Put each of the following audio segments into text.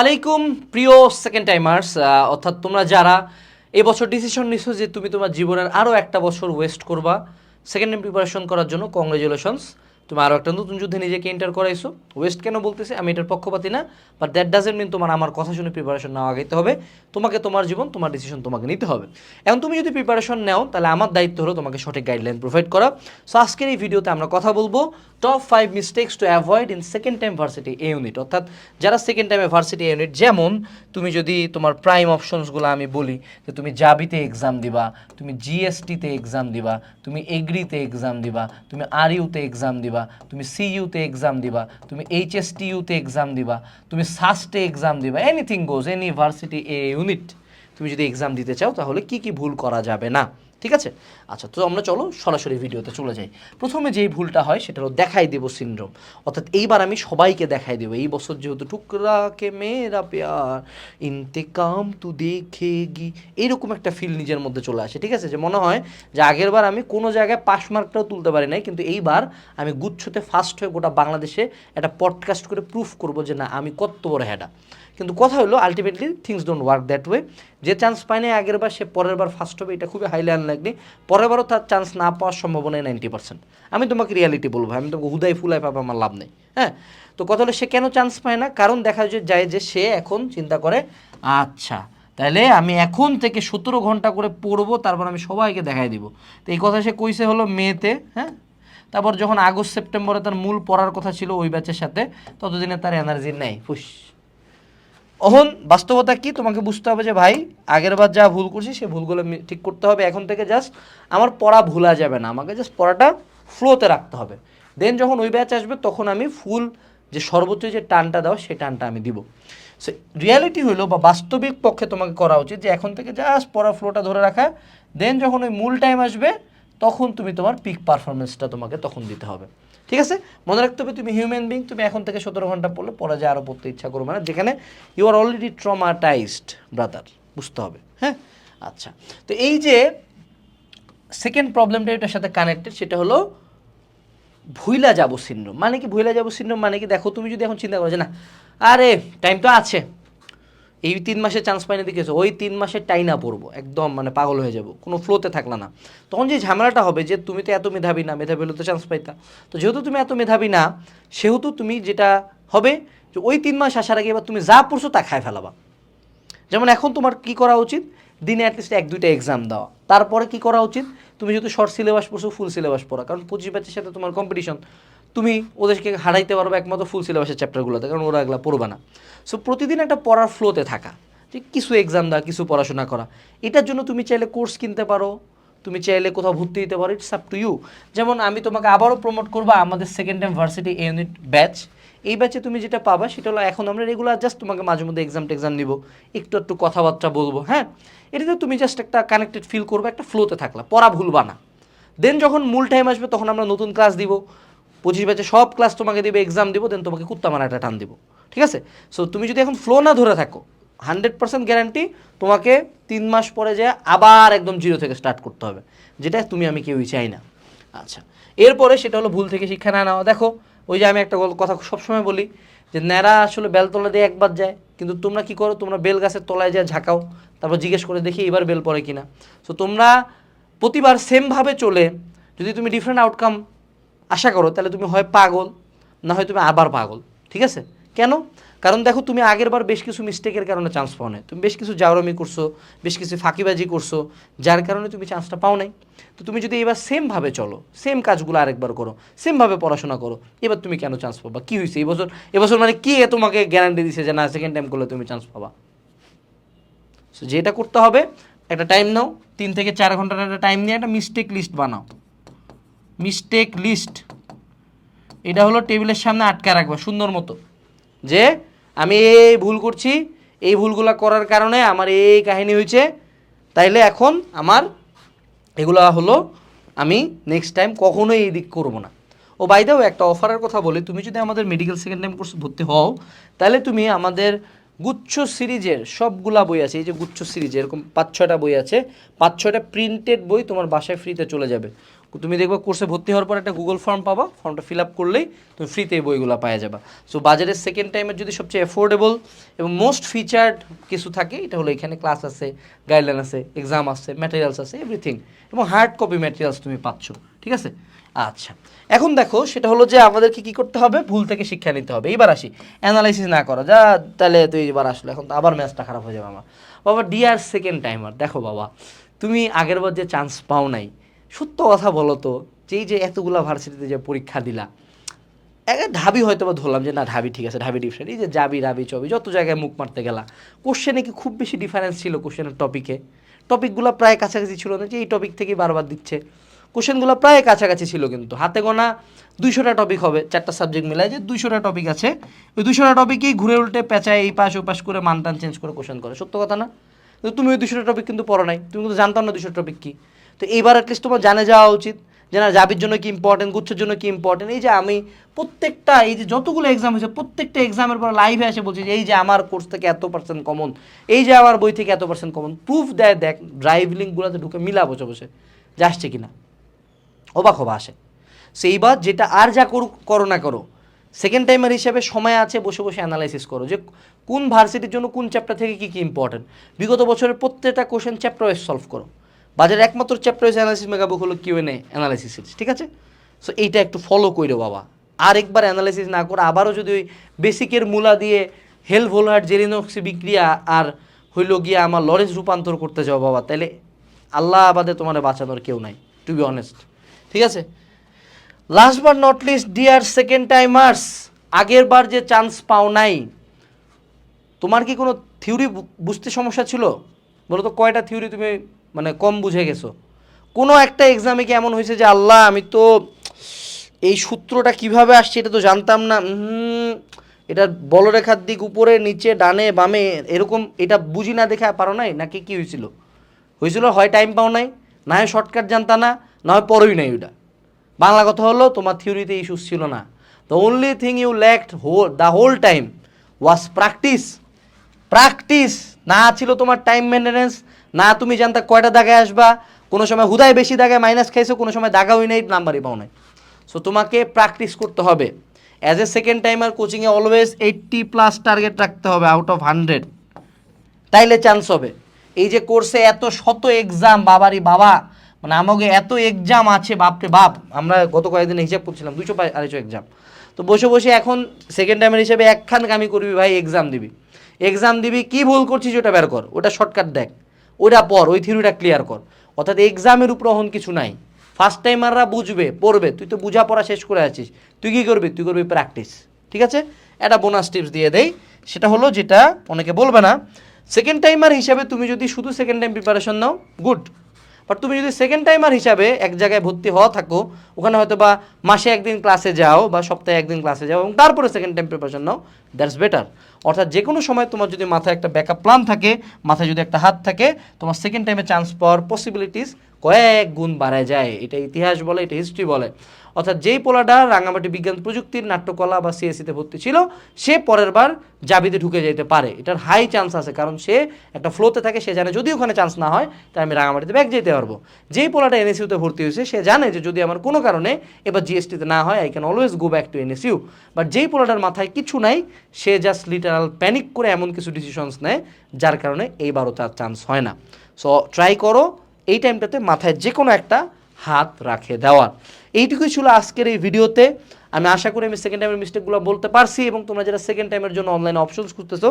আলাইকুম, প্রিয় second timers অর্থাৎ তোমরা যারা এবছর বছর ডিসিশন নিছো যে তুমি তোমার জীবনের আরও একটা বছর ওয়েস্ট করবা সেকেন্ড টাইম প্রিপারেশন করার জন্য কংগ্রেচুলেশনস তুমি আরও একটা নতুন যুদ্ধে নিজেকে এন্টার করাইছো। ওয়েস্ট কেন বলতেছি? আমি এটার পক্ষপাতি না। বাট দ্যাট ডাজেন্ট মিন তোমার আমার কথা শুনে প্রিপারেশন নেওয়া আগাইতে হবে। তোমাকে তোমার জীবন, তোমার ডিসিশন তোমাকে নিতে হবে। এখন তুমি যদি প্রিপারেশন নাও, তাহলে আমার দায়িত্ব হলো তোমাকে সঠিক গাইডলাইন প্রোভাইড করা। সো আজকের এই ভিডিওতে আমরা কথা বলব top five mistakes to avoid in second time varsity A unit অর্থাৎ যারা সেকেন্ড টাইমে ভার্সিটি এ ইউনিট যেমন তুমি যদি তোমার প্রাইম অপশনসগুলো আমি বলি, যে তুমি জাবিতে এক্সাম দিবা, তুমি জিএসটিতে এক্সাম দিবা, তুমি এগ্রিতে এক্সাম দিবা, তুমি আর ইউতে এক্সাম দিবা তুমি সিইউতে এক্সাম দিবা, তুমি এইচএসটিইউতে এক্সাম দিবা, তুমি সাস্টে এক্সাম দিবা anything goes any A unit তুমি যদি এক্সাম দিতে চাও, তাহলে কি কি ভুল করা যাবে না? ঠিক আছে? আচ্ছা তো আমরা চলো সরাসরি ভিডিওতে চলে যাই। প্রথমে যেই ভুলটা হয় সেটা হলো দেখাই দেবো সিনড্রোম অর্থাৎ এইবার আমি সবাইকে দেখাই দেবো। এই বছর যেহেতু টুকরা কে মেরা প্যার, ইন্তেকাম তু দেখেগি। এইরকম একটা ফিল নিজের মধ্যে চলে আসে, ঠিক আছে? যে মনে হয় যে আগের বার আমি কোনো জায়গায় পাস মার্কটাও তুলতে পারি নাই, কিন্তু এইবার আমি গুচ্ছতে ফার্স্ট হয়ে গোটা বাংলাদেশে একটা পডকাস্ট করে প্রুফ করব যে না, আমি কত বড় হ্যাডা কিন্তু কথা হলো ultimately things don't work that way যে চান্স পায় না আগের বার, সে পরের বার ফার্স্ট হবে, এটা খুবই হাইলি আনলাইকলি পরের বারও তার চান্স না পাওয়ার সম্ভাবনা নাইনটি পার্সেন্ট আমি তোমাকে রিয়ালিটি বলব, আমি তোমাকে হুদাই ফুলাই পাবো, আমার লাভ নেই হ্যাঁ? তো কথা হলো, সে কেন চান্স পায় না? কারণ দেখা যায় যে সে এখন চিন্তা করে আচ্ছা তাহলে আমি এখন থেকে সতেরো ঘণ্টা করে পড়ব, তারপর আমি সবাইকে দেখাই দিব। তো এই কথা সে কইছে হলো মেতে হ্যাঁ? তারপর যখন আগস্ট, সেপ্টেম্বরে তার মূল পড়ার কথা ছিল ওই ব্যাচের সাথে, ততদিনে তার এনার্জি নেই, ফুস। অহন, বাস্তবতা কি? তোমাকে বুঝতে হবে যে, ভাই, আগের বার যা ভুল করছি, সে ভুলগুলো ঠিক করতে হবে। এখন থেকে জাস্ট আমার পড়া ভুলা যাবে না। আমাকে জাস্ট পড়াটা ফ্লোতে রাখতে হবে। দেন যখন ওই ব্যাচ আসবে, তখন আমি ফুল যে সর্বোচ্চ যে টানটা দাও সেই টানটা আমি দিব। সে রিয়ালিটি হলো বা বাস্তবিক পক্ষে তোমাকে করা উচিত যে, এখন থেকে জাস্ট পড়া ফ্লোটা ধরে রাখা। দেন যখন ওই মূল টাইম আসবে, তখন তুমি তোমার পিক পারফরমেন্সটা তোমাকে তখন দিতে হবে। ঠিক আছে? মনে রাখতে হবে তুমি হিউম্যান বিং তুমি এখন থেকে সতেরো ঘণ্টা পড়লে পরে যে আরও পড়তে ইচ্ছা করবে না যেখানে you are already traumatised brother বুঝতে হবে হ্যাঁ? আচ্ছা তো এই যে সেকেন্ড প্রবলেমটা এটার সাথে কানেক্টেড সেটা হলো ভুইলা যাব সিন্ড্রোম মানে কি ভুইলা যাব সিন্ড্রোম মানে কি দেখো, তুমি যদি এখন চিন্তা করো যে না, আরে টাইম তো আছে। এই তিন মাসে চান্স পাইনি দেখেছ, ওই তিন মাসে টাইনা পড়ব একদম মানে পাগল হয়ে যাব, কোনো ফ্লোতে থাকলা না। তখন যে ঝামেলাটা হবে যে তুমি তো এত মেধাবী না, মেধাবী হলে তো চান্স পাইতা। তো যেহেতু তুমি এত মেধাবী না, সেহেতু তুমি যেটা হবে যে ওই তিন মাস আসার আগে এবার তুমি যা পড়ছো তা খায় ফেলাবা। যেমন এখন তোমার কি করা উচিত? দিনে অ্যাটলিস্ট এক, দুইটা এক্সাম দেওয়া তারপরে কি করা উচিত? তুমি যেহেতু শর্ট সিলেবাস পড়ছো ফুল সিলেবাস পড়া। কারণ পঁচিশ ব্যাচের সাথে তোমার কম্পিটিশন তুমি ওদেরকে হারাইতে পারবে একমাত্র ফুল সিলেবাসের চ্যাপ্টারগুলোতে কারণ ওরা এগুলো পড়বে না। সো প্রতিদিন একটা পড়ার ফ্লোতে থাকা, যে কিছু এক্সাম দেওয়া, কিছু পড়াশোনা করা, এটার জন্য তুমি চাইলে কোর্স কিনতে পারো, তুমি চাইলে কোথাও ভর্তি দিতে পারো ইটস আপ টু ইউ যেমন আমি তোমাকে আবারও প্রমোট করব আমাদের second time varsity unit batch এই ব্যাচে তুমি যেটা পাবা, সেটা হলো এখন আমরা রেগুলার জাস্ট তোমাকে মাঝে মধ্যে এক্সাম টেক্সাম নিব, একটু একটু কথাবার্তা বলব হ্যাঁ? এটাতে তুমি জাস্ট একটা কানেক্টেড ফিল করবে, একটা ফ্লোতে থাকলা, পড়া ভুলবা না। দেন যখন মূল টাইম আসবে, তখন আমরা নতুন ক্লাস দিব। পঁচিশ ব্যাচে সব ক্লাস তোমাকে দিবে এক্সাম দিব দেন তোমাকে কুত্তা মারা একটা টান দিব। ঠিক আছে? সো তুমি যদি এখন ফ্লো না ধরে থাকো হান্ড্রেড পার্সেন্ট গ্যারান্টি তোমাকে তিন মাস পরে যে আবার একদম জিরো থেকে স্টার্ট করতে হবে, যেটা তুমি আমি কেউই চাই না। আচ্ছা এরপরে সেটা হলো ভুল থেকে শিক্ষা না নেওয়া। দেখো, ওই যে আমি একটা কথা সবসময় বলি যে ন্যাড়া আসলে বেলতলা দিয়ে একবার যায়, কিন্তু তোমরা কি করো? তোমরা বেল গাছের তলায় যায় ঝাঁকাও, তারপর জিজ্ঞেস করে দেখি এবার বেল পড়ে কিনা। সো তোমরা প্রতিবার সেমভাবে চলে, যদি তুমি ডিফারেন্ট আউটকাম আশা করো, তাহলে তুমি হয় পাগল, না হয় তুমি আবার পাগল, ঠিক আছে? কেন? কারণ দেখো, তুমি আগের বার বেশ কিছু মিস্টেকের কারণে চান্স পাও নাই। তুমি বেশ কিছু জাউরামি করছ, বেশ কিছু ফাঁকিবাজি করছ, যার কারণে তুমি চান্সটা পাও নাই। তো তুমি যদি এবার সেমভাবে চলো সেম কাজগুলো আরেকবার করো সেমভাবে পড়াশোনা করো, এবার তুমি কেন চান্স পাবা? কী হয়েছে এবছর এবছর মানে কি তোমাকে গ্যারান্টি দিছে যে না সেকেন্ড টাইম করলে তুমি চান্স পাবা? সো যেটা করতে হবে, একটা টাইম নাও, তিন থেকে চার ঘণ্টার একটা টাইম নিয়ে একটা মিস্টেক লিস্ট বানাও। মিস্টেক লিস্ট এটা হলো টেবিলের সামনে আটকা রাখবা, সুন্দর মতো। যে আমি এই ভুল করছি, এই ভুলগুলো করার কারণে আমার এই কাহিনী হয়েছে, তাইলে এখন আমার এগুলো হলো আমি নেক্সট টাইম কখনোই এই দিক করব না। ও বাইদেও একটা অফারের কথা বলি, তুমি যদি আমাদের মেডিকেল সেকেন্ড টাইম কোর্স ভর্তি হও তাহলে তুমি আমাদের গুচ্ছ সিরিজের সবগুলা বই আছে, এই যে গুচ্ছ সিরিজ এরকম পাঁচ ছয়টা বই আছে, পাঁচ ছয়টা প্রিন্টেড বই তোমার বাসায় ফ্রিতে চলে যাবে। তুমি দেখবে কোর্সে ভর্তি হওয়ার পর একটা গুগল ফর্ম পাবা ফর্মটা ফিল আপ করলেই তুমি ফ্রিতে এই বইগুলো পাওয়া যাবে। সো বাজারের সেকেন্ড টাইমের যদি সবচেয়ে অ্যাফোর্ডেবল এবং মোস্ট ফিচার্ড কিছু থাকে, এটা হলো এখানে ক্লাস আছে গাইডলাইন আছে এক্সাম আছে ম্যাটেরিয়ালস আছে এভরিথিং এবং হার্ড কপি ম্যাটেরিয়ালস তুমি পাচ্ছ। ঠিক আছে? আচ্ছা। এখন দেখো, সেটা হলো যে আমাদেরকে কি করতে হবে? ভুল থেকে শিক্ষা নিতে হবে। এইবার আসি। অ্যানালাইসিস না করা। যা, তাহলে তুই এবার আসলো। এখন তো আবার ম্যাচটা খারাপ হয়ে যাবে আমার। বাবা ডিয়ার সেকেন্ড টাইমার দেখো বাবা, তুমি আগের বার যে চান্স পাও নাই, সত্য কথা বলো তো, যে এই যে এতগুলা ভার্সিটিতে যে পরীক্ষা দিলা, এক ঢাবি হয়তো বা ধরলাম যে না, ঢাবি ঠিক আছে, ঢাবি ডিফারেন্ট এই যে যাবি, রাবি, চবি, যত জায়গায় মুখ মারতে গেলা কোশ্চেনে কি খুব বেশি ডিফারেন্স ছিল কোশ্চেনের টপিকে টপিকগুলো প্রায় কাছাকাছি ছিল না যে এই টপিক থেকেই বারবার দিচ্ছে। কোশ্চেনগুলো প্রায় কাছাকাছি ছিল কিন্তু। হাতে গোনা দুইশোটা টপিক হবে, চারটা সাবজেক্ট মিলায় যে দুইশোটা টপিক আছে। ওই দুইশোটা টপিকেই ঘুরে উল্টে পেঁচায় এই পাশ ও পাশ করে মানটান চেঞ্জ করে কোশ্চেন করে। সত্য কথা না? কিন্তু তুমি ওই দুশোটা টপিক কিন্তু পড়ো নাই। তুমি কিন্তু জানতাম না দুশো টপিক কী। তো এইবার অ্যাটলিস্ট তোমার জানে যাওয়া উচিত যে না জাবির জন্য কি ইম্পর্টেন্ট গুচ্ছের জন্য কি ইম্পর্টেন্ট এই যে আমি প্রত্যেকটা, এই যে যতগুলো এক্সাম হয়েছে, প্রত্যেকটা এক্সামের পর লাইভে এসে বলছি যে এই যে আমার কোর্স থেকে এত পার্সেন্ট কমন এই যে আমার বই থেকে এত পার্সেন্ট কমন প্রুফ দেয় দেখ ড্রাইভ লিঙ্কগুলোতে ঢুকে মিলা বসে বসে। যে আসছে কিনা? অবাক হবা আসে। সেইবার যেটা আর যা করুক, করো না করো। সেকেন্ড টাইমার হিসেবে সময় আছে, বসে বসে অ্যানালাইসিস করো যে কোন ভার্সিটির জন্য কোন চ্যাপ্টার থেকে কী কী ইম্পর্টেন্ট বিগত বছরের প্রত্যেকটা কোশ্চেন চ্যাপ্টার ওয়াইজ সলভ করো। বাজারে একমাত্র চ্যাপ্টার ওয়াইজ অ্যানালাইসিস মেগাবুক হলো কিউ এন অ্যানালাইসিস ঠিক আছে? সো এইটা একটু ফলো করো বাবা। আর একবার অ্যানালাইসিস না করে, আবারও যদি ওই বেসিকের মূলা দিয়ে হেল ভোলহার্ট জেরিনক্সি বিক্রিয়া আর হইল গিয়ে আমার লরেন্স রূপান্তর করতে যাও বাবা তাহলে আল্লাহ আবাদে তোমার বাঁচানোর কেউ নাই টু বি অনেস্ট ঠিক আছে? Last but not least dear second timers আগের বার যে চান্স পাও নাই, তোমার কি কোনো থিওরি বুঝতে সমস্যা ছিল? বলো তো, কয়টা থিওরি তুমি মানে কম বুঝে গেছো? কোনো একটা এক্সামে কি এমন হয়েছে যে, আল্লাহ, আমি তো এই সূত্রটা কীভাবে আসছে এটা তো জানতাম না এটা বলরেখার দিক উপরে, নিচে, ডানে, বামে, এরকম এটা বুঝি না দেখে পারো নাই? নাকি কি হয়েছিল? হয়েছিল হয় টাইম পাও নাই, না হয় শর্টকাট জানতা না না হয় পড়োই নাই ওইটা। বাংলা কথা হলো, তোমার থিওরিতে ইস্যুস ছিল না। The only thing you lacked whole the whole time was practice practice না ছিল তোমার টাইম মেনটেন্যান্স না তুমি জানতা কয়টা দাগায় আসবা। কোনো সময় হুদায় বেশি দাগায় মাইনাস খাইছো, কোনো সময় দাগাওই নাই নাম্বারই পাও নাই। সো তোমাকে প্র্যাকটিস করতে হবে। অ্যাজ এ সেকেন্ড টাইমার কোচিংয়ে অলওয়েজ এইট্টি প্লাস টার্গেট রাখতে হবে আউট অফ হান্ড্রেড তাইলে চান্স হবে। এই যে কোর্সে এত শত এক্সাম বাবারই বাবা। মানে আমাকে এত এক্সাম আছে, বাপরে বাপ। আমরা গত কয়েকদিন হিসাব করছিলাম, দুশো আড়াইশো এক্সাম তো বসে বসে এখন সেকেন্ড টাইমের হিসেবে একখান কামি করবি ভাই এক্সাম দিবি। এক্সাম দিবি, কি ভুল করছিস ওটা বের কর, ওটা শর্টকাট দেখ। ওটা পর ওই থিওরিটা ক্লিয়ার কর। অর্থাৎ এক্সামের উপর অহন কিছু নাই। ফার্স্ট টাইমাররা বুঝবে, পড়বে। তুই তো বুঝা পড়া শেষ করে আছিস। তুই কী করবি? তুই করবি প্র্যাকটিস ঠিক আছে? একটা বোনাস টিপস দিয়ে দেই। সেটা হলো যেটা অনেকে বলবে না সেকেন্ড টাইমার হিসাবে তুমি যদি শুধু সেকেন্ড টাইম প্রিপারেশন নাও গুড বাট তুমি যদি সেকেন্ড টাইমার হিসাবে এক জায়গায় ভর্তি হওয়া থাকো, ওখানে হয়তো বা মাসে একদিন ক্লাসে যাও বা সপ্তাহে একদিন ক্লাসে যাও এবং তারপরে সেকেন্ড টাইম প্রিপারেশন নাও দ্যাটস বেটার অর্থাৎ যে কোনো সময় তোমার যদি মাথায় একটা ব্যাকআপ প্ল্যান থাকে, মাথায় যদি একটা হাত থাকে, তোমার সেকেন্ড টাইমে চান্স পাওয়ার পসিবিলিটিস কয়েক গুণ বাড়ায় যায়। এটা ইতিহাস বলে, এটা হিস্ট্রি বলে। অর্থাৎ যেই পোলাটা রাঙামাটি বিজ্ঞান প্রযুক্তির নাট্যকলা বা সিএসিতে ভর্তি ছিল, সে পরের বার জাবিতে ঢুকে যেতে পারে। এটার হাই চান্স আছে, কারণ সে একটা ফ্লোতে থাকে, সে জানে যদি ওখানে চান্স না হয়, তাহলে আমি রাঙামাটিতে ব্যাক যেতে পারব। যেই পোলাটা এনএসইউতে ভর্তি হয়েছে, সে জানে যে যদি আমার কোনো কারণে এবার জিএসটিতে না হয় I can always go back to NSU but যেই পোলাটার মাথায় কিছু নাই, সে জাস্ট লিটারাল প্যানিক করে এমন কিছু ডিসিশনস নেয়, যার কারণে এইবারও তার চান্স হয় না। সো ট্রাই করো এই টাইমটাতে মাথায় যে কোনো একটা হাত রাখে দেওয়ার। এইটুকুই ছিল আজকের এই ভিডিওতে। আমি আশা করি আমি সেকেন্ড টাইমের মিস্টেকগুলো বলতে পারছি এবং তোমরা যারা সেকেন্ড টাইমের জন্য অনলাইন অপশনস খুঁজতেছো,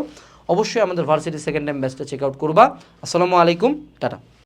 অবশ্যই আমাদের ভার্সিটি সেকেন্ড টাইম ব্যাচটা চেক আউট করবা। আসসালামু আলাইকুম, টাটা।